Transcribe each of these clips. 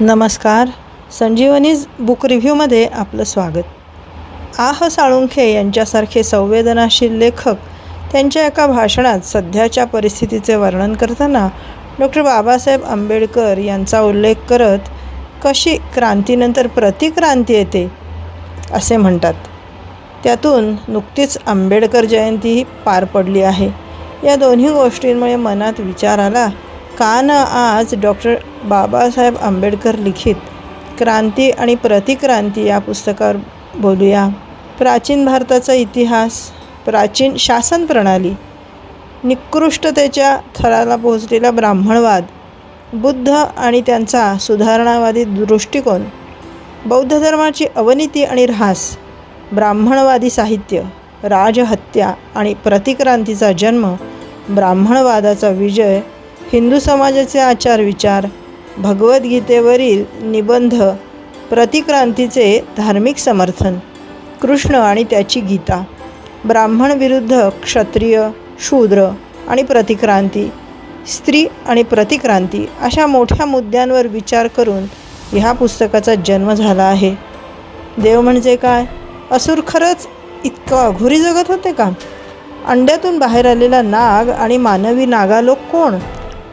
नमस्कार. संजीवनीज बुक रिव्ह्यूमध्ये आपलं स्वागत. आह साळुंखे यांच्यासारखे संवेदनाशील लेखक त्यांच्या एका भाषणात सध्याच्या परिस्थितीचे वर्णन करताना डॉक्टर बाबासाहेब आंबेडकर यांचा उल्लेख करत कशी क्रांतीनंतर प्रतिक्रांती येते असे म्हणतात. त्यातून नुकतीच आंबेडकर जयंतीही पार पडली आहे. या दोन्ही गोष्टींमुळे मनात विचार आला का न आज डॉक्टर बाबासाहेब आंबेडकर लिखित. क्रांती आणि प्रतिक्रांती या पुस्तकावर बोलूया. प्राचीन भारताचा इतिहास प्राचीन शासन प्रणाली निकृष्टतेच्या थराला पोहोचलेला ब्राह्मणवाद बुद्ध आणि त्यांचा सुधारणावादी दृष्टिकोन बौद्ध धर्माची अवनीती आणि ऱ्हास ब्राह्मणवादी साहित्य राजहत्या आणि प्रतिक्रांतीचा जन्म ब्राह्मणवादाचा विजय हिंदू समाजाचे आचार विचार भगवद्गीतेवरील निबंध प्रतिक्रांतीचे धार्मिक समर्थन कृष्ण आणि त्याची गीता ब्राह्मण विरुद्ध क्षत्रिय शूद्र आणि प्रतिक्रांती स्त्री आणि प्रतिक्रांती अशा मोठ्या मुद्द्यांवर विचार करून ह्या पुस्तकाचा जन्म झाला आहे. देव म्हणजे काय? असुर खरंच इतकं अघोरी जगत होते का? अंड्यातून बाहेर आलेला नाग आणि मानवी नागालोक कोण?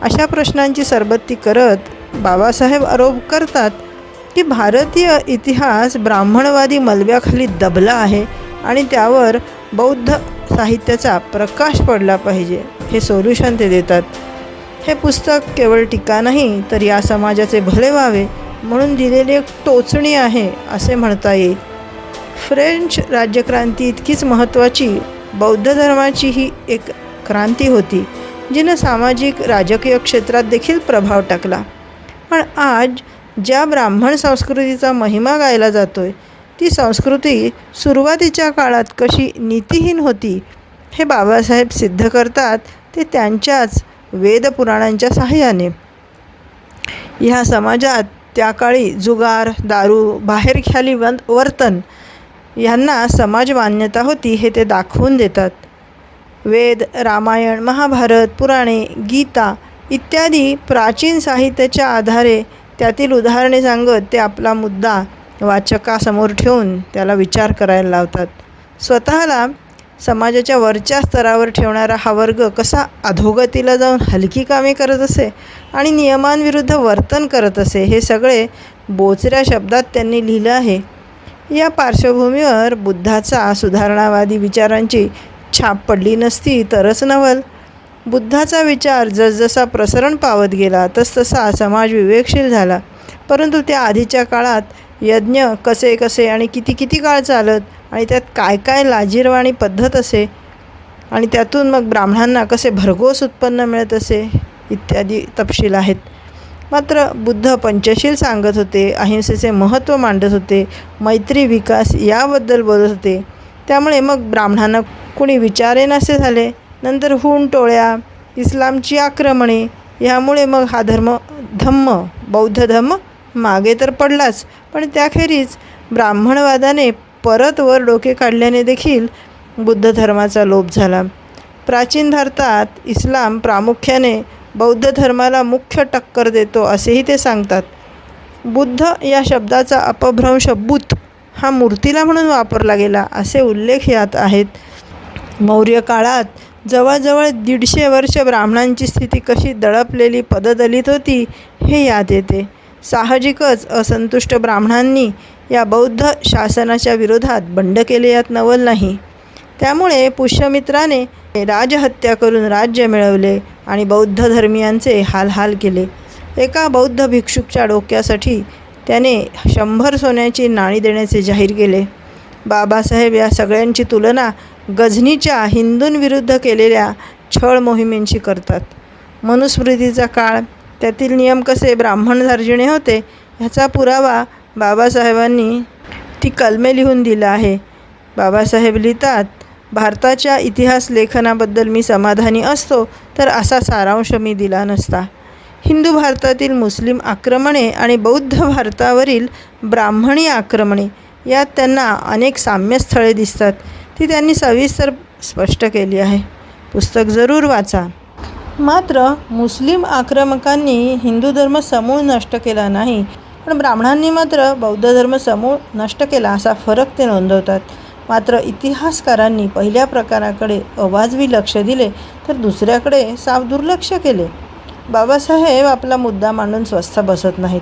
अशा प्रश्नांची सरबत्ती करत बाबासाहेब आरोप करतात की भारतीय इतिहास ब्राह्मणवादी मलब्याखाली दबला आहे आणि त्यावर बौद्ध साहित्याचा प्रकाश पडला पाहिजे हे सोल्युशन ते देतात. हे पुस्तक केवळ टीका नाही तर या समाजाचे भले व्हावे म्हणून दिलेली एक टोचणी आहे असे म्हणता येईल. फ्रेंच राज्यक्रांती इतकीच महत्त्वाची बौद्ध धर्माची ही एक क्रांती होती. जिनं सामाजिक राजकीय क्षेत्रात देखील प्रभाव टाकला. पण आज ज्या ब्राह्मण संस्कृतीचा महिमा गायला जातो आहे ती संस्कृती सुरुवातीच्या काळात कशी नीतिहीन होती हे बाबासाहेब सिद्ध करतात ते त्यांच्याच वेदपुराणांच्या सहाय्याने ह्या समाजात त्या काळी जुगार दारू बाहेरख्याली वन वर्तन यांना समाज मान्यता होती हे ते दाखवून देतात. वेद रामायण महाभारत पुराणे गीता इत्यादी प्राचीन साहित्याच्या आधारे त्यातील उदाहरणे सांगत ते आपला मुद्दा वाचकासमोर ठेवून त्याला विचार करायला लावतात. स्वतःला समाजाच्या वरच्या स्तरावर ठेवणारा हा वर्ग कसा अधोगतीला जाऊन हलकी कामे करत असे आणि नियमांविरुद्ध वर्तन करत असे हे सगळे बोचऱ्या शब्दात त्यांनी लिहिलं आहे. या पार्श्वभूमीवर बुद्धाचा सुधारणावादी विचारांची छाप पडली नसती तरच नवल. बुद्धाचा विचार जसजसा प्रसरण पावत गेला तसतसा समाज विवेकशील झाला. परंतु त्या आधीच्या काळात यज्ञ कसे कसे आणि किती किती काळ चालत आणि त्यात काय काय लाजीरवाणी पद्धत असे आणि त्यातून मग ब्राह्मणांना कसे भरघोस उत्पन्न मिळत असे इत्यादी तपशील आहेत. मात्र बुद्ध पंचशील सांगत होते अहिंसेचे महत्त्व मांडत होते मैत्री विकास याबद्दल बोलत होते. त्यामुळे मग ब्राह्मणांना कुणी विचारेनासे झाले नंतर हुन टोळ्या इस्लामची आक्रमणे ह्यामुळे मग हा धर्म धम्म बौद्ध धम्म मागे तर पडलाच. पण त्याखेरीज ब्राह्मणवादाने परत वर डोके काढल्याने देखील बुद्ध धर्माचा लोप झाला. प्राचीन भारतात इस्लाम प्रामुख्याने बौद्ध धर्माला मुख्य टक्कर देतो असेही ते सांगतात. बुद्ध या शब्दाचा अपभ्रंश बुत हा मूर्तीला म्हणून वापरला गेला असे उल्लेख यात आहेत. मौर्य काळात जवळजवळ दीडशे वर्ष ब्राह्मणांची स्थिती कशी दडपलेली पददलित होती हे याद येते. साहजिकच असंतुष्ट ब्राह्मणांनी या बौद्ध शासनाच्या विरोधात बंड केले यात नवल नाही. त्यामुळे पुष्यमित्राने राजहत्या करून राज्य मिळवले आणि बौद्ध धर्मियांचे हालहाल केले. एका बौद्ध भिक्षुकच्या डोक्यासाठी त्याने शंभर सोन्याची नाणी देण्याचे जाहीर केले. बाबासाहेब या सगळ्यांची तुलना गझनीच्या हिंदूंविरुद्ध केलेल्या छळ मोहिमेंशी करतात. मनुस्मृतीचा काळ त्यातील नियम कसे ब्राह्मण धार्जिणे होते ह्याचा पुरावा बाबासाहेबांनी ती कलमे लिहून दिला आहे. बाबासाहेब लिहितात भारताच्या इतिहास लेखनाबद्दल मी समाधानी असतो तर असा सारांश मी दिला नसता. हिंदू भारतातील मुस्लिम आक्रमणे आणि बौद्ध भारतावरील ब्राह्मणी आक्रमणे यात त्यांना अनेक साम्यस्थळे दिसतात. ती त्यांनी सविस्तर स्पष्ट केली आहे. पुस्तक जरूर वाचा. मात्र मुस्लिम आक्रमकांनी हिंदू धर्म समूळ नष्ट केला नाही पण ब्राह्मणांनी मात्र बौद्ध धर्म समूळ नष्ट केला असा फरक ते नोंदवतात. मात्र इतिहासकारांनी पहिल्या प्रकाराकडे अवाजवी लक्ष दिले तर दुसऱ्याकडे साफ दुर्लक्ष केले. बाबासाहेब आपला मुद्दा मांडून स्वस्थ बसत नाहीत.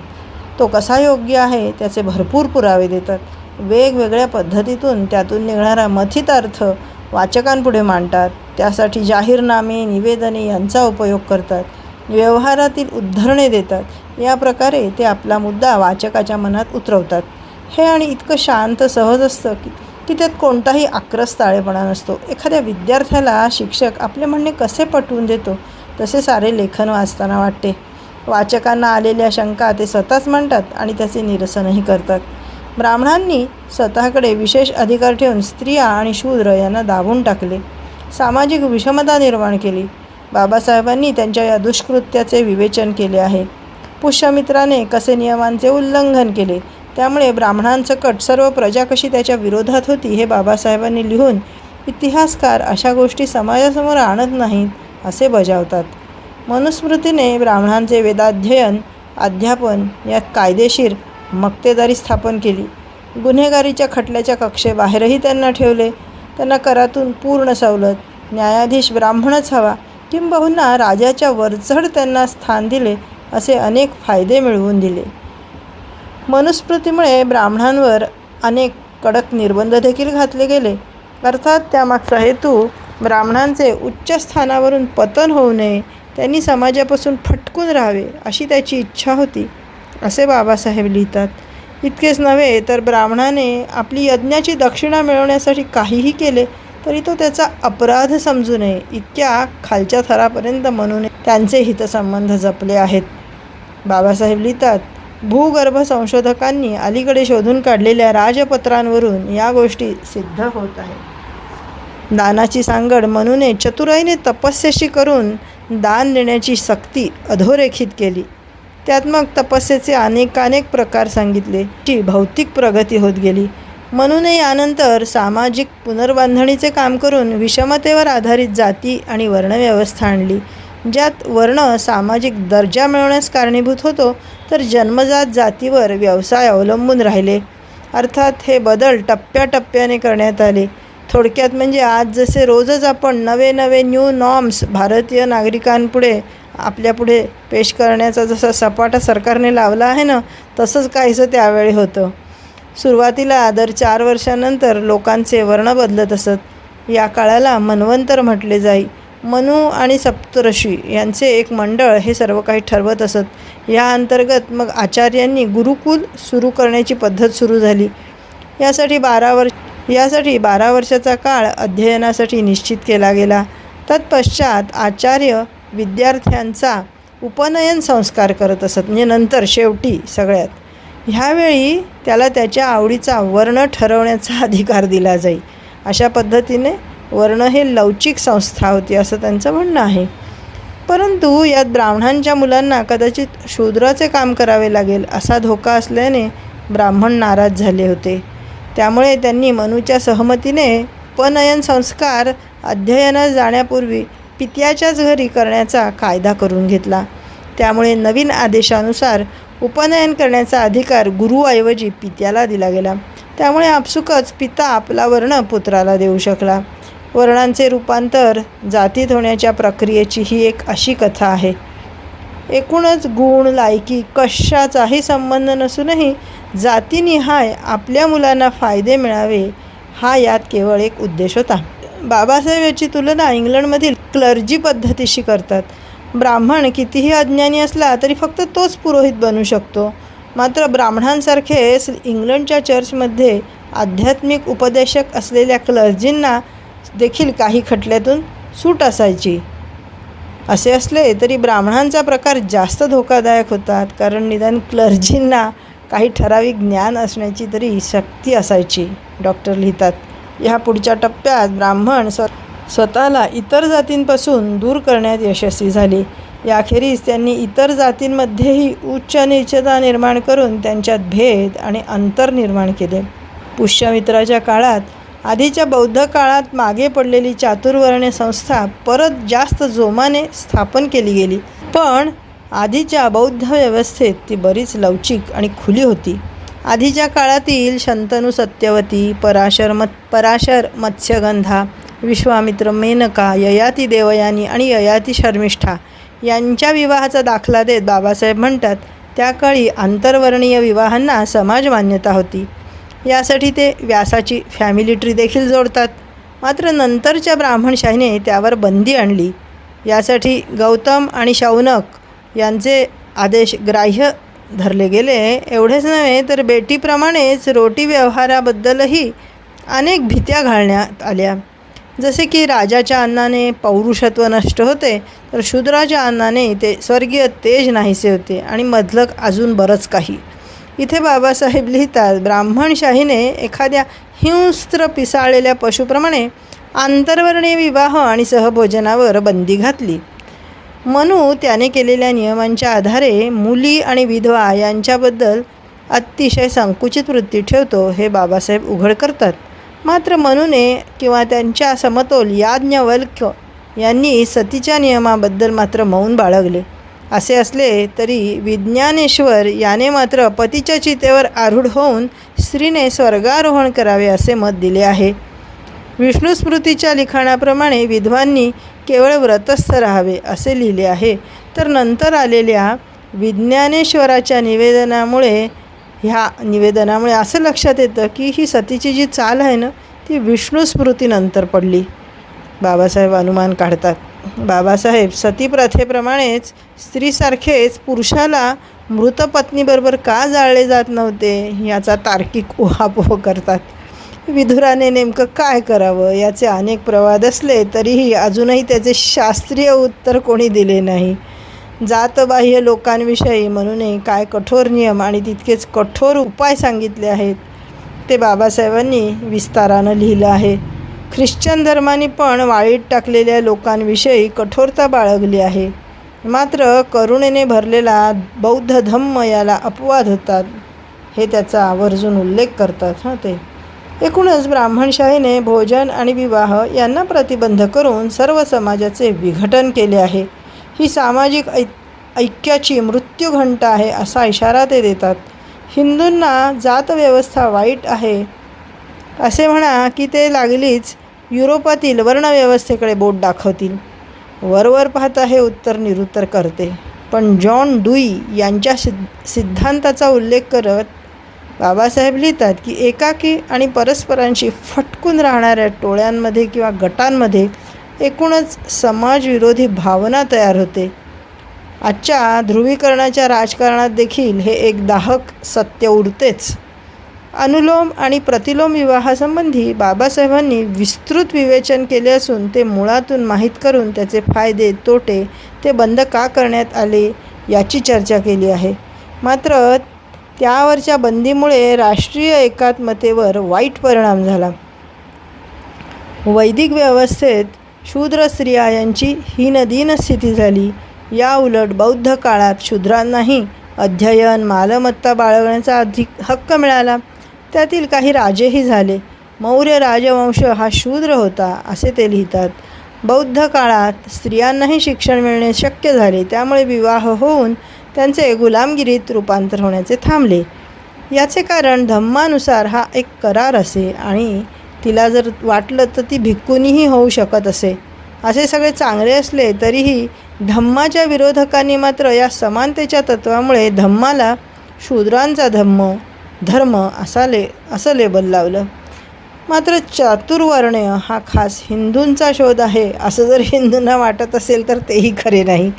तो कसा योग्य आहे त्याचे भरपूर पुरावे देतात. वेगवेगळ्या पद्धतीतून त्यातून निघणारा मथित अर्थ वाचकांपुढे मांडतात. त्यासाठी जाहीरनामे निवेदने यांचा उपयोग करतात. व्यवहारातील उद्धरणे देतात. या प्रकारे ते आपला मुद्दा वाचकाच्या मनात उतरवतात. हे आणि इतकं शांत सहज असतं की की त्यात कोणताही आक्रस ताळेपणा नसतो. एखाद्या विद्यार्थ्याला शिक्षक आपले म्हणणे कसे पटवून देतो तसे सारे लेखन वाचताना वाटते. वाचकांना आलेल्या शंका ते स्वतःच मांडतात आणि त्याचे निरसनही करतात. ब्राह्मणांनी स्वतःकडे विशेष अधिकार ठेवून स्त्रिया आणि शूद्र यांना दाबून टाकले. सामाजिक विषमता निर्माण केली. बाबासाहेबांनी त्यांच्या या दुष्कृत्याचे विवेचन केले आहे. पुष्यमित्राने कसे नियमांचे उल्लंघन केले त्यामुळे ब्राह्मणांचं कट सर्व प्रजा कशी त्याच्या विरोधात होती हे बाबासाहेबांनी लिहून इतिहासकार अशा गोष्टी समाजासमोर आणत नाहीत असे बजावतात. मनुस्मृतीने ब्राह्मणांचे वेदाध्ययन अध्यापन यात कायदेशीर मक्तेदारी स्थापन केली. गुन्हेगारीच्या खटल्याच्या कक्षेबाहेरही त्यांना ठेवले. त्यांना करातून पूर्ण सवलत न्यायाधीश ब्राह्मणच हवा किंबहुना राजाच्या वरचढ त्यांना स्थान दिले असे अनेक फायदे मिळवून दिले. मनुस्मृतीमुळे ब्राह्मणांवर अनेक कडक निर्बंध देखील घातले गेले. अर्थात त्यामागचा हेतू ब्राह्मणांचे उच्च स्थानावरून पतन होऊ नये त्यांनी समाजापासून फटकून राहावे अशी त्याची इच्छा होती. असे बाबासाहेब लिहितात. इतकेच नव्हे तर ब्राह्मणाने आपली यज्ञाची दक्षिणा मिळवण्यासाठी काहीही केले तरी तो त्याचा अपराध समजू नये इतक्या खालच्या थरापर्यंत म्हणून त्यांचे हितसंबंध जपले आहेत. बाबासाहेब लिहितात भूगर्भ संशोधकांनी अलीकडे शोधून काढलेल्या राजपत्रांवरून या गोष्टी सिद्ध होत आहेत. दानाची सांगड म्हणून चतुराईने तपस्याशी करून दान देण्याची सक्ती अधोरेखित केली. त्यात मग तपस्येचे अनेकानेक प्रकार सांगितले जी भौतिक प्रगती होत गेली. म्हणूनही यानंतर सामाजिक पुनर्बांधणीचे काम करून विषमतेवर आधारित जाती आणि वर्णव्यवस्था आणली. ज्यात वर्ण सामाजिक दर्जा मिळवण्यास कारणीभूत होतो तर जन्मजात जातीवर व्यवसाय अवलंबून राहिले. अर्थात हे बदल टप्प्याटप्प्याने करण्यात आले. थोडक्यात म्हणजे आज जसे रोजच आपण नवे नवे न्यू नॉर्म्स भारतीय नागरिकांपुढे आपल्यापुढे पेश करण्याचा जसा सपाटा सरकारने लावला आहे ना तसंच काहीसं त्यावेळी होतं. सुरुवातीला दर चार वर्षानंतर लोकांचे वर्ण बदलत असत. या काळाला मन्वंतर म्हटले जाई. मनू आणि सप्तऋषी यांचे एक मंडळ हे सर्व काही ठरवत असत. या अंतर्गत मग आचार्यांनी गुरुकुल सुरू करण्याची पद्धत सुरू झाली. यासाठी बारा वर्ष यासाठी बारा वर्षाचा काळ अध्ययनासाठी निश्चित केला गेला. तत्पश्चात आचार्य विद्यार्थ्यांचा उपनयन संस्कार करत असत. म्हणजे नंतर शेवटी सगळ्यात. ह्यावेळी त्याला त्याच्या आवडीचा वर्ण ठरवण्याचा अधिकार दिला जाई. अशा पद्धतीने वर्ण हे लवचिक संस्था होती असं त्यांचं म्हणणं आहे. परंतु यात ब्राह्मणांच्या मुलांना कदाचित शूद्राचे काम करावे लागेल असा धोका असल्याने ब्राह्मण नाराज झाले होते. त्यामुळे त्यांनी मनूच्या सहमतीने उपनयन संस्कार अध्ययनात जाण्यापूर्वी पित्याच्याच घरी करण्याचा कायदा करून घेतला. त्यामुळे नवीन आदेशानुसार उपनयन करण्याचा अधिकार गुरुऐवजी पित्याला दिला गेला. त्यामुळे आपसुकच पिता आपला वर्ण पुत्राला देऊ शकला. वर्णांचे रूपांतर जातीत होण्याच्या प्रक्रियेची ही एक अशी कथा आहे. एकूणच गुण लायकी कशाचाही संबंध नसूनही जातीनिहाय आपल्या मुलांना फायदे मिळावे हा यात केवळ एक उद्देश होता. बाबासाहेब याची तुलना इंग्लंडमधील क्लर्जी पद्धतीशी करतात. ब्राह्मण कितीही अज्ञानी असला तरी फक्त तोच पुरोहित बनू शकतो. मात्र ब्राह्मणांसारखेच इंग्लंडच्या चर्चमध्ये आध्यात्मिक उपदेशक असलेल्या क्लर्जींना देखील काही खटल्यातून सूट असायची. असे असले तरी ब्राह्मणांचा प्रकार जास्त धोकादायक होतात कारण निदान क्लर्जींना काही ठराविक ज्ञान असण्याची तरी शक्ती असायची डॉक्टर लिहितात. ह्या पुढच्या टप्प्यात ब्राह्मण स्व स्वतःला इतर जातींपासून दूर करण्यात यशस्वी झाले. याखेरीज त्यांनी इतर जातींमध्येही उच्च नीचता निर्माण करून त्यांच्यात भेद आणि अंतर निर्माण केले. पुष्यमित्राच्या काळात आधीच्या बौद्ध काळात मागे पडलेली चातुर्वर्ण्य संस्था परत जास्त जोमाने स्थापन केली गेली. पण आधीच्या बौद्ध व्यवस्थेत ती बरीच लवचिक आणि खुली होती. आधीच्या काळातील शंतनू सत्यवती पराशर मत पराशर मत्स्यगंधा विश्वामित्र मेनका ययाती देवयानी आणि ययाती शर्मिष्ठा यांच्या विवाहाचा दाखला देत बाबासाहेब म्हणतात त्या काळी आंतरवर्णीय विवाहांना समाज मान्यता होती. यासाठी ते व्यासाची फॅमिली ट्री देखील जोडतात. मात्र नंतरच्या ब्राह्मणशाहीने त्यावर बंदी आणली. यासाठी गौतम आणि शौनक यांचे आदेश ग्राह्य धरले गेले एवढेच नव्हे तर बेटीप्रमाणेच रोटी व्यवहाराबद्दलही अनेक भीत्या घालण्यात आल्या. जसे की राजाच्या अन्नाने पौरुषत्व नष्ट होते तर शूद्राच्या अन्नाने ते स्वर्गीय तेज नाहीसे होते आणि मधलक अजून बरंच काही. इथे बाबासाहेब लिहितात ब्राह्मणशाहीने एखाद्या हिंस्त्र पिसाळलेल्या पशुप्रमाणे आंतरवर्णीय विवाह आणि सहभोजनावर बंदी घातली. मनू त्याने केलेल्या नियमांच्या आधारे मुली आणि विधवा यांच्याबद्दल अतिशय संकुचित वृत्ती ठेवतो हे बाबासाहेब उघड करतात. मात्र मनूने किंवा त्यांच्या समतोल याज्ञवल्क्य यांनी सतीच्या नियमाबद्दल मात्र मौन बाळगले. असे असले तरी विज्ञानेश्वर याने मात्र पतीच्या चितेवर आरूढ होऊन स्त्रीने स्वर्गारोहण करावे असे मत दिले आहे. विष्णुस्मृतीच्या लिखाणाप्रमाणे विधवांनी केवळ व्रतस्थ राहावे असे लिहिले आहे. तर नंतर आलेल्या विज्ञानेश्वराच्या निवेदनामुळे ह्या निवेदनामुळे असं लक्षात येतं की ही सतीची जी चाल आहे ना ती विष्णुस्मृतीनंतर पडली. बाबासाहेब अनुमान काढतात. बाबासाहेब सती प्रथेप्रमाणेच स्त्रीसारखेच पुरुषाला मृत पत्नीबरोबर का जाळले जात नव्हते याचा तार्किक उहापोह करतात. विधुराने नेमकं काय करावं? याचे अनेक प्रवाद असले तरीही अजूनही त्याचे शास्त्रीय उत्तर कोणी दिले नाही. जातबाह्य लोकांविषयी म्हणूनही काय कठोर नियम आणि तितकेच कठोर उपाय सांगितले आहेत ते बाबासाहेबांनी विस्तारानं लिहिलं आहे. ख्रिश्चन धर्माने पण वाळीत टाकलेल्या लोकांविषयी कठोरता बाळगली आहे. मात्र करुणेने भरलेला बौद्ध धम्म याला अपवाद होतात हे त्याचा आवर्जून उल्लेख करतात हां ते. एकूणच ब्राह्मणशाहीने भोजन आणि विवाह यांना प्रतिबंध करून सर्व समाजाचे विघटन केले आहे. ही सामाजिक ऐ ऐक्याची मृत्यूघंटा आहे असा इशारा ते देतात. हिंदूंना जातव्यवस्था वाईट आहे. असे म्हणा की ते लागलीच युरोपातील वर्णव्यवस्थेकडे बोट दाखवतील. वरवर पाहता हे उत्तर निरुत्तर करते. पण जॉन डुई यांच्या सिद्ध सिद्धांताचा उल्लेख करत बाबासाहेब लिहितात की एकाकी आणि परस्परांशी फटकून राहणाऱ्या टोळ्यांमध्ये किंवा गटांमध्ये एकूणच समाजविरोधी भावना तयार होते. आजच्या ध्रुवीकरणाच्या राजकारणात देखील हे एक दाहक सत्य उरतेच. अनुलोम आणि प्रतिलोम विवाहासंबंधी बाबासाहेबांनी विस्तृत विवेचन केले असून ते मुळातून माहीत करून त्याचे फायदे तोटे ते बंद का करण्यात आले याची चर्चा केली आहे. मात्र त्यावरच्या बंदीमुळे राष्ट्रीय एकात्मतेवर वाईट परिणाम झाला. वैदिक व्यवस्थेत शूद्र स्त्रिया यांची हीनदीन स्थिती झाली. या उलट बौद्ध काळात शूद्रांनाही अध्ययन मालमत्ता बाळगण्याचा अधिक हक्क मिळाला. त्यातील काही राजेही झाले. मौर्य राजवंश हा शूद्र होता असे ते लिहितात. बौद्ध काळात स्त्रियांनाही शिक्षण मिळणे शक्य झाले. त्यामुळे विवाह होऊन त्यांचे गुलामगिरीत रूपांतर होण्याचे थांबले. याचे कारण धम्मानुसार हा एक करार असे आणि तिला जर वाटलं तर ती भिक्कूनीही होऊ शकत असे. असे सगळे चांगले असले तरीही धम्माच्या विरोधकांनी मात्र या समानतेच्या तत्वामुळे धम्माला शूद्रांचा धम्म धर्म असा ले असं लेबल लावलं. मात्र चातुर्वर्ण्य हा खास हिंदूंचा शोध आहे. असं जर हिंदूंना वाटत असेल तर तेही खरे नाही.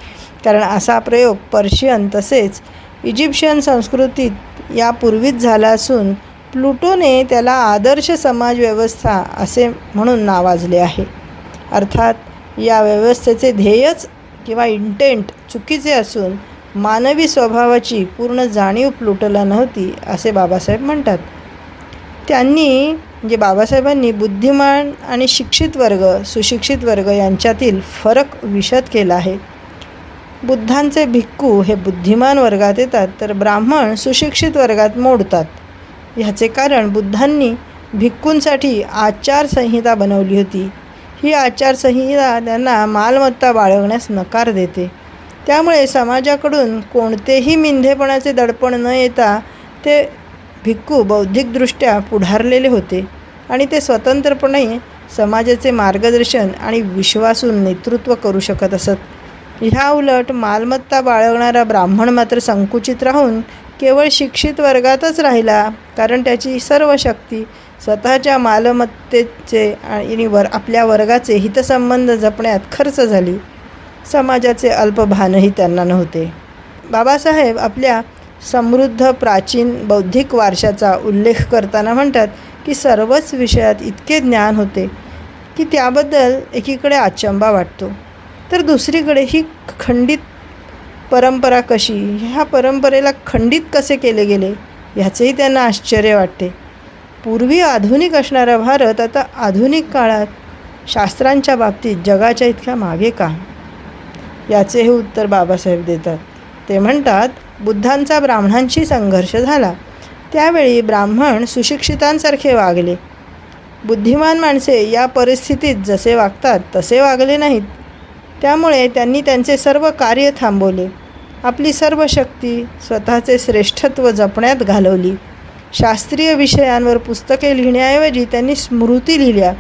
कारण असा प्रयोग पर्शियन तसेच इजिप्शियन संस्कृतीत यापूर्वीच झाला असून प्लुटोने त्याला आदर्श समाज व्यवस्था असे म्हणून नावाजले आहे. अर्थात या व्यवस्थेचे ध्येयच किंवा इंटेंट चुकीचे असून मानवी स्वभावाची पूर्ण जाणीव प्लुटोला नव्हती असे बाबासाहेब म्हणतात. त्यांनी म्हणजे बाबासाहेबांनी बुद्धिमान आणि शिक्षित वर्ग सुशिक्षित वर्ग यांच्यातील फरक विशद केला आहे. बुद्धांचे भिक्खू हे बुद्धिमान वर्गात येतात तर ब्राह्मण सुशिक्षित वर्गात मोडतात. ह्याचे कारण बुद्धांनी भिक्खूंसाठी आचारसंहिता बनवली होती. ही आचारसंहिता त्यांना मालमत्ता बाळगण्यास नकार देते. त्यामुळे समाजाकडून कोणतेही मिंधेपणाचे दडपण न येता ते भिक्खू बौद्धिकदृष्ट्या पुढारलेले होते आणि ते स्वतंत्रपणे समाजाचे मार्गदर्शन आणि विश्वासून नेतृत्व करू शकत असत. ह्या उलट मालमत्ता बाळगणारा ब्राह्मण मात्र संकुचित राहून केवळ शिक्षित वर्गातच राहिला कारण त्याची सर्व शक्ती स्वतःच्या मालमत्तेचे आणि वर आपल्या वर्गाचे हितसंबंध जपण्यात खर्च झाली. समाजाचे अल्पभानही त्यांना नव्हते. बाबासाहेब आपल्या समृद्ध प्राचीन बौद्धिक वारशाचा उल्लेख करताना म्हणतात की सर्वच विषयात इतके ज्ञान होते की त्याबद्दल एकीकडे अचंबा वाटतो. तर दुसरीकडे ही खंडित परंपरा कशी? ह्या परंपरेला खंडित कसे केले गेले? ह्याचेही त्यांना आश्चर्य वाटते. पूर्वी आधुनिक असणारा भारत आता आधुनिक काळात शास्त्रांच्या बाबतीत जगाच्या इतक्या मागे का? याचे हे उत्तर बाबासाहेब देतात. ते म्हणतात बुद्धांचा ब्राह्मणांशी संघर्ष झाला. त्यावेळी ब्राह्मण सुशिक्षितांसारखे वागले. बुद्धिमान माणसे या परिस्थितीत जसे वागतात तसे वागले नाहीत. त्यामुळे त्यांनी त्यांचे सर्व कार्य थांबवले. आपली सर्व शक्ती स्वतःचे श्रेष्ठत्व जपण्यात घालवली. शास्त्रीय विषयांवर पुस्तके लिहिण्याऐवजी त्यांनी स्मृती लिहिल्या.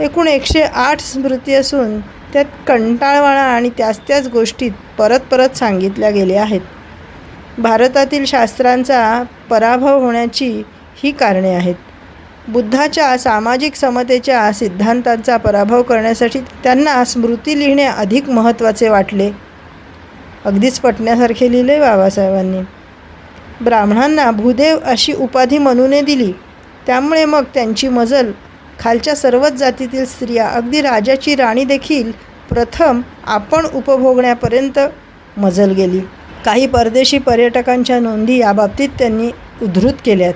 एकूण एकशे आठ स्मृती असून त्यात कंटाळवाणा आणि त्याच त्याच गोष्टीत परत परत सांगितल्या गेल्या आहेत. भारतातील शास्त्रांचा पराभव होण्याची ही कारणे आहेत. बुद्धाच्या सामाजिक समतेच्या सिद्धांतांचा पराभव करण्यासाठी त्यांना स्मृती लिहिणे अधिक महत्त्वाचे वाटले. अगदीच पटण्यासारखे लिहिले बाबासाहेबांनी. ब्राह्मणांना भूदेव अशी उपाधी मनूने दिली. त्यामुळे मग त्यांची मजल खालच्या सर्वच जातीतील स्त्रिया अगदी राजाची राणी देखील प्रथम आपण उपभोगण्यापर्यंत मजल गेली. काही परदेशी पर्यटकांच्या नोंदी याबाबतीत त्यांनी उद्धृत केल्यात.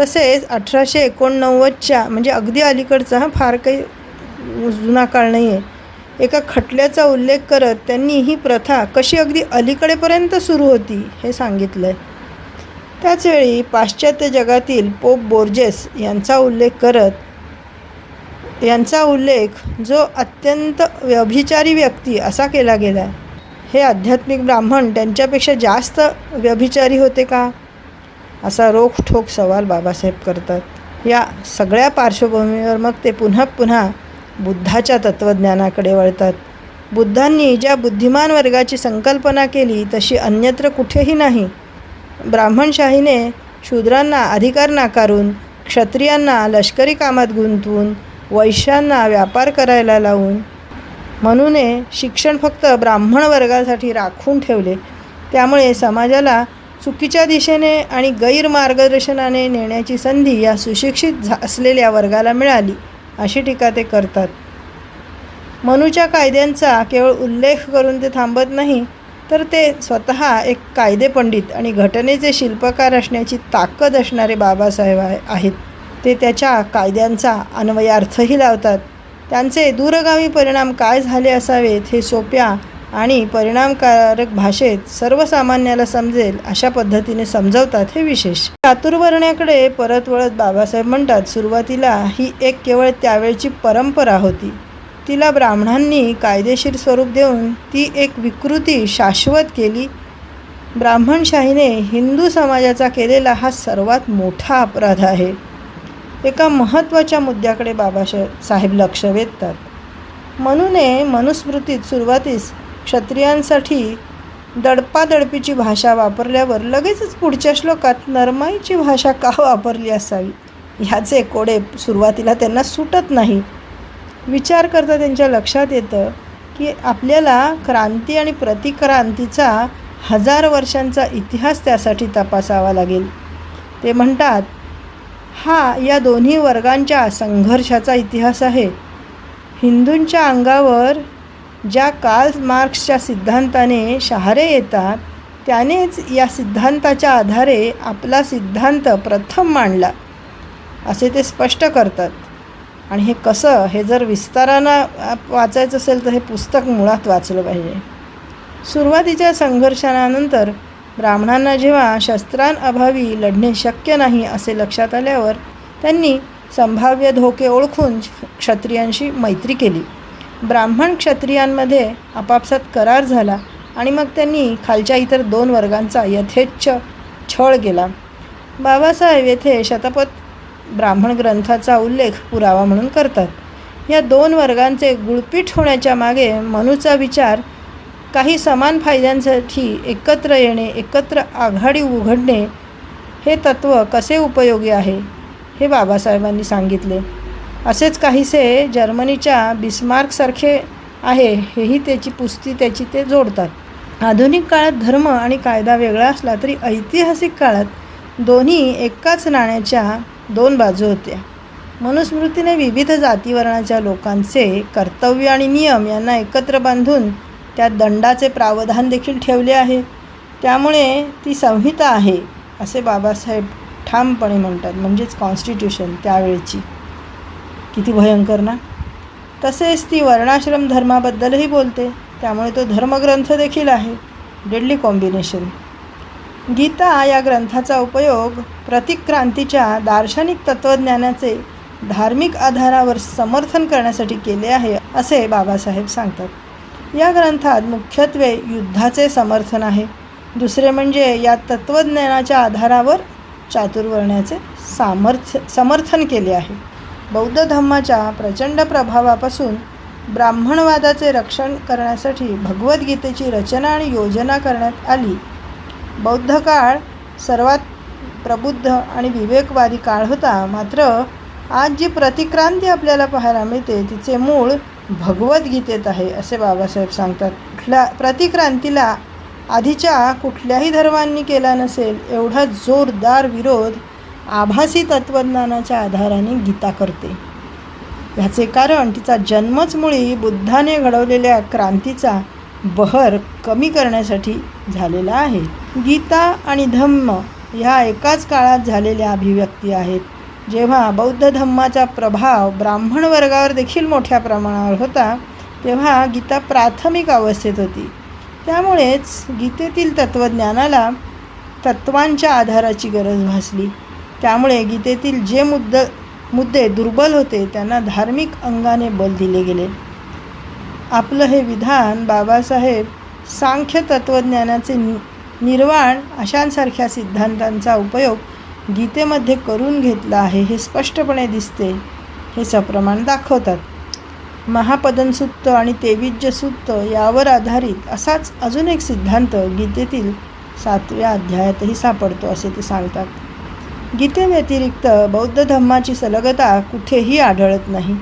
तसेच अठराशे एकोणनव्वदच्या म्हणजे अगदी अलीकडचा हा फार काही जुना काळ नाही आहे एका खटल्याचा उल्लेख करत त्यांनी ही प्रथा कशी अगदी अलीकडेपर्यंत सुरू होती हे सांगितलं आहे त्याचवेळी पाश्चात्य जगातील पोप बोर्जेस यांचा उल्लेख करत यांचा उल्लेख जो अत्यंत व्यभिचारी व्यक्ती असा केला गेला हे आध्यात्मिक ब्राह्मण त्यांच्यापेक्षा जास्त व्यभिचारी होते का? असा रोखठोक सवाल बाबासाहेब करतात. या सगळ्या पार्श्वभूमीवर मग ते पुन्हा पुन्हा बुद्धाच्या तत्त्वज्ञानाकडे वळतात. बुद्धांनी ज्या बुद्धिमान वर्गाची संकल्पना केली तशी अन्यत्र कुठेही नाही. ब्राह्मणशाहीने शूद्रांना अधिकार नाकारून क्षत्रियांना लष्करी कामात गुंतवून वैश्यांना व्यापार करायला लावून म्हणून शिक्षण फक्त ब्राह्मण वर्गासाठी राखून ठेवले. त्यामुळे समाजाला चुकीच्या दिशेने आणि गैरमार्गदर्शनाने नेण्याची संधी या सुशिक्षित झा असलेल्या वर्गाला मिळाली अशी टीका ते करतात. मनूच्या कायद्यांचा केवळ उल्लेख करून ते थांबत नाही तर ते स्वतः एक कायदेपंडित आणि घटनेचे शिल्पकार असण्याची ताकद असणारे बाबासाहेब आहेत. ते त्याच्या कायद्यांचा अन्वयार्थही लावतात. त्यांचे दूरगामी परिणाम काय झाले असावेत हे सोप्या आणि परिणामकारक भाषेत सर्वसामान्याला समजेल अशा पद्धतीने समजवतात हे विशेष. चातुर्वर्ण्याकडे परत वळत बाबासाहेब म्हणतात सुरुवातीला ही एक केवळ त्यावेळची परंपरा होती. तिला ब्राह्मणांनी कायदेशीर स्वरूप देऊन ती एक विकृती शाश्वत केली. ब्राह्मणशाहीने हिंदू समाजाचा केलेला हा सर्वात मोठा अपराध आहे. एका महत्त्वाच्या मुद्द्याकडे बाबासाहेब साहेब लक्ष वेधतात. म्हणूने मनुस्मृतीत सुरुवातीस क्षत्रियांसाठी दडपादडपीची भाषा वापरल्यावर लगेचच पुढच्या श्लोकात नरमाईची भाषा का वापरली असावी? ह्याचे कोडे सुरुवातीला त्यांना सुटत नाही. विचार करता त्यांच्या लक्षात येतं की आपल्याला क्रांती आणि प्रतिक्रांतीचा हजार वर्षांचा इतिहास त्यासाठी तपासावा लागेल. ते म्हणतात हा या दोन्ही वर्गांच्या संघर्षाचा इतिहास आहे. हिंदूंच्या अंगावर ज्या कार्ल मार्क्सच्या सिद्धांताने शहारे येतात त्यानेच या सिद्धांताच्या आधारे आपला सिद्धांत प्रथम मांडला असे ते स्पष्ट करतात. आणि हे कसं हे जर विस्तारानं वाचायचं असेल तर हे पुस्तक मुळात वाचलं पाहिजे. सुरुवातीच्या संघर्षानंतर ब्राह्मणांना जेव्हा शस्त्रांअभावी लढणे शक्य नाही असे लक्षात आल्यावर त्यांनी संभाव्य धोके ओळखून क्षत्रियांशी मैत्री केली. ब्राह्मण क्षत्रियांमध्ये आपापसात करार झाला आणि मग त्यांनी खालच्या इतर दोन वर्गांचा यथेच्छ छळ केला. बाबासाहेब येथे शतपथ ब्राह्मण ग्रंथाचा उल्लेख पुरावा म्हणून करतात. या दोन वर्गांचे गुळपीठ होण्याच्या मागे मनूचा विचार काही समान फायद्यांसाठी एकत्र येणे एकत्र आघाडी उघडणे हे तत्त्व कसे उपयोगी आहे हे बाबासाहेबांनी सांगितले. असेच काहीसे जर्मनीच्या बिस्मार्कसारखे आहे हेही त्याची पुस्ती त्याची ते जोडतात. आधुनिक काळात धर्म आणि कायदा वेगळा असला तरी ऐतिहासिक काळात दोन्ही एकाच नाण्याच्या दोन बाजू होत्या. मनुस्मृतीने विविध जातीवर्णाच्या लोकांचे कर्तव्य आणि नियम यांना एकत्र बांधून त्यात दंडाचे प्रावधान देखील ठेवले आहे. त्यामुळे ती संहिता आहे असे बाबासाहेब ठामपणे म्हणतात. म्हणजेच कॉन्स्टिट्यूशन त्यावेळची. किती भयंकर ना? तसेच ती वर्णाश्रम धर्माबद्दलही बोलते. त्यामुळे तो धर्मग्रंथ देखील आहे. डेडली कॉम्बिनेशन गीता या ग्रंथाचा उपयोग प्रतिक्रांतीच्या दार्शनिक तत्त्वज्ञानाचे धार्मिक आधारावर समर्थन करण्यासाठी केले आहे असे बाबासाहेब सांगतात. या ग्रंथात मुख्यत्वे युद्धाचे समर्थन आहे. दुसरे म्हणजे या तत्त्वज्ञानाच्या आधारावर चातुर्वर्ण्याचे सामर्थ्य समर्थन केले आहे. बौद्ध धम्माच्या प्रचंड प्रभावापासून ब्राह्मणवादाचे रक्षण करण्यासाठी भगवद्गीतेची रचना आणि योजना करण्यात आली. बौद्ध काळ सर्वात प्रबुद्ध आणि विवेकवादी काळ होता. मात्र आज जी प्रतिक्रांती आपल्याला पाहायला मिळते तिचे मूळ भगवद्गीतेत आहे असे बाबासाहेब सांगतात. कुठल्या प्रतिक्रांतीला आधीच्या कुठल्याही धर्मांनी केला नसेल एवढा जोरदार विरोध आभासी तत्त्वज्ञानाच्या आधाराने गीता करते. ह्याचे कारण तिचा जन्मच मुळी बुद्धाने घडवलेल्या क्रांतीचा बहर कमी करण्यासाठी झालेला आहे. गीता आणि धम्म ह्या एकाच काळात झालेल्या अभिव्यक्ती आहेत. जेव्हा बौद्ध धम्माचा प्रभाव ब्राह्मण वर्गावर देखील मोठ्या प्रमाणावर होता तेव्हा गीता प्राथमिक अवस्थेत होती. त्यामुळेच गीतेतील तत्त्वज्ञानाला तत्त्वांच्या आधाराची गरज भासली. त्यामुळे गीतेतील जे मुद्द मुद्दे दुर्बल होते त्यांना धार्मिक अंगाने बल दिले गेले. आपलं हे विधान बाबासाहेब सांख्य तत्त्वज्ञानाचे नि निर्वाण अशांसारख्या सिद्धांतांचा उपयोग गीतेमध्ये करून घेतला आहे हे स्पष्टपणे दिसते. हे सप्रमाण दाखवतात. महापदनसुत्त आणि तेविज्यसुत्त यावर आधारित असाच अजून एक सिद्धांत गीतेतील सातव्या अध्यायातही सापडतो असे ते सांगतात. गीतेव्यतिरिक्त बौद्ध धम्माची सलगता कुठेही आढळत नाही.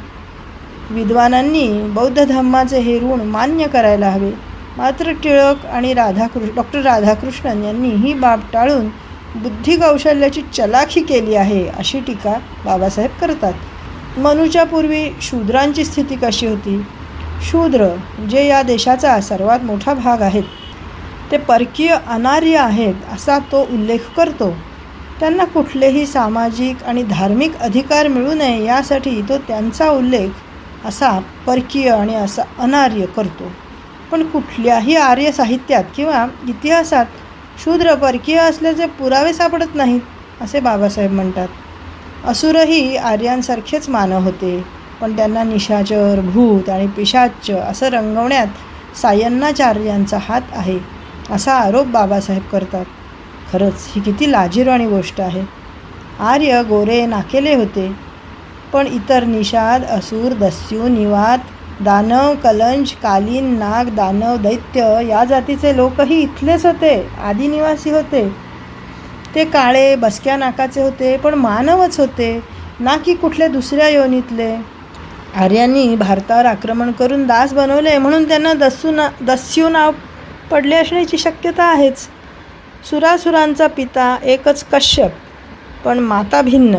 विद्वानांनी बौद्ध धम्माचे हे ऋण मान्य करायला हवे. मात्र टिळक आणि राधाकृष्ण डॉक्टर राधाकृष्णन यांनी ही बाब टाळून बुद्धिकौशल्याची चलाखी केली आहे अशी टीका बाबासाहेब करतात. मनूच्या पूर्वी शूद्रांची स्थिती कशी होती? शूद्र जे या देशाचा सर्वात मोठा भाग आहेत ते परकीय अनार्य आहेत असा तो उल्लेख करतो. त्यांना कुठलेही सामाजिक आणि धार्मिक अधिकार मिळू नये यासाठी तो त्यांचा उल्लेख असा परकीय आणि असा अनार्य करतो. पण कुठल्याही आर्य साहित्यात किंवा इतिहासात शूद्र परकीय असल्याचे पुरावे सापडत नाहीत असे बाबासाहेब म्हणतात. असुरही आर्यांसारखेच मानव होते पण त्यांना निशाचर भूत आणि पिशाच असं रंगवण्यात सायन्नाचार्यांचा हात आहे असा आरोप बाबासाहेब करतात. खरंच ही किती लाजिरवाणी गोष्ट आहे. आर्य गोरे नाकेले होते पण इतर निषाद असुर दस्यू निवात दानव कलंज कालीन नाग दानव दैत्य या जातीचे लोकही इथलेच होते आदिनिवासी होते. ते काळे बसक्या नाकाचे होते पण मानवच होते ना की कुठल्या दुसऱ्या योनीतले. आर्यांनी भारतावर आक्रमण करून दास बनवले म्हणून त्यांना दस्यू ना दस्यू नाव पडले असण्याची शक्यता आहेच. सुरासुरांचा पिता एकच कश्यप पण माता भिन्न.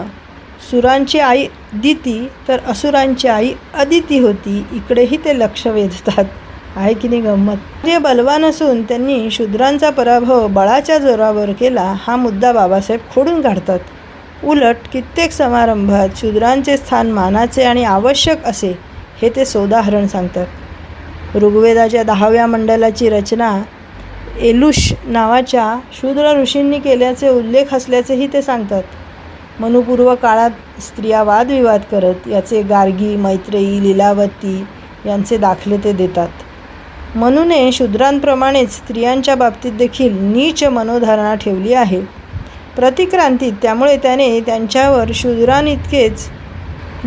सुरांची आई दिती तर असुरांची आई अदिती होती इकडेही ते लक्ष वेधतात. आहे की नाही गंमत? जे बलवान असून त्यांनी शूद्रांचा पराभव बळाच्या जोरावर केला हा मुद्दा बाबासाहेब खोडून काढतात. उलट कित्येक समारंभात शूद्रांचे स्थान मानाचे आणि आवश्यक असे हे ते सोदाहरण सांगतात. ऋग्वेदाच्या दहाव्या मंडलाची रचना एलुश नावाच्या शूद्र ऋषींनी केल्याचे उल्लेख असल्याचेही ते सांगतात. मनुपूर्व काळात स्त्रिया वादविवाद करत याचे गार्गी मैत्रेयी लीलावती यांचे दाखले ते देतात. मनूने शूद्रांप्रमाणेच स्त्रियांच्या बाबतीत देखील नीच मनोधारणा ठेवली आहे. प्रतिक्रांतीत त्यामुळे त्याने त्यांच्यावर शूद्रांइतकेच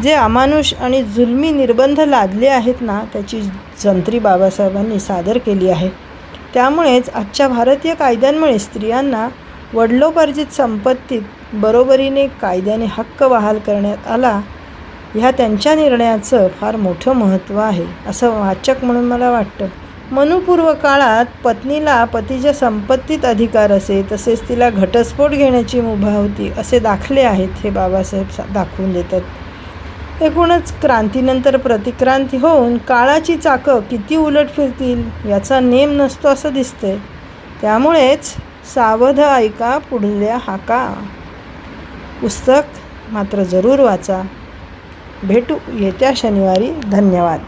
जे अमानुष आणि जुलमी निर्बंध लादले आहेत ना त्याची जंत्री बाबासाहेबांनी सादर केली आहे. त्यामुळेच आजच्या भारतीय कायद्यांमुळे स्त्रियांना वडिलोपार्जित संपत्तीत बरोबरीने कायद्याने हक्क बहाल करण्यात आला ह्या त्यांच्या निर्णयाचं फार मोठं महत्त्व आहे असं वाचक म्हणून मला वाटतं. मनुपूर्व काळात पत्नीला पतीच्या संपत्तीत अधिकार असे तसेच तिला घटस्फोट घेण्याची मुभा होती असे दाखले आहेत हे बाबासाहेब सा दाखवून देतात. एकूणच क्रांतीनंतर प्रतिक्रांती होऊन काळाची चाकं किती उलट फिरतील याचा नेम नसतो असं दिसते त्यामुळेच सावध ऐका पुढल्या हाका. पुस्तक मात्र जरूर वाचा. भेटू येत्या शनिवारी. धन्यवाद.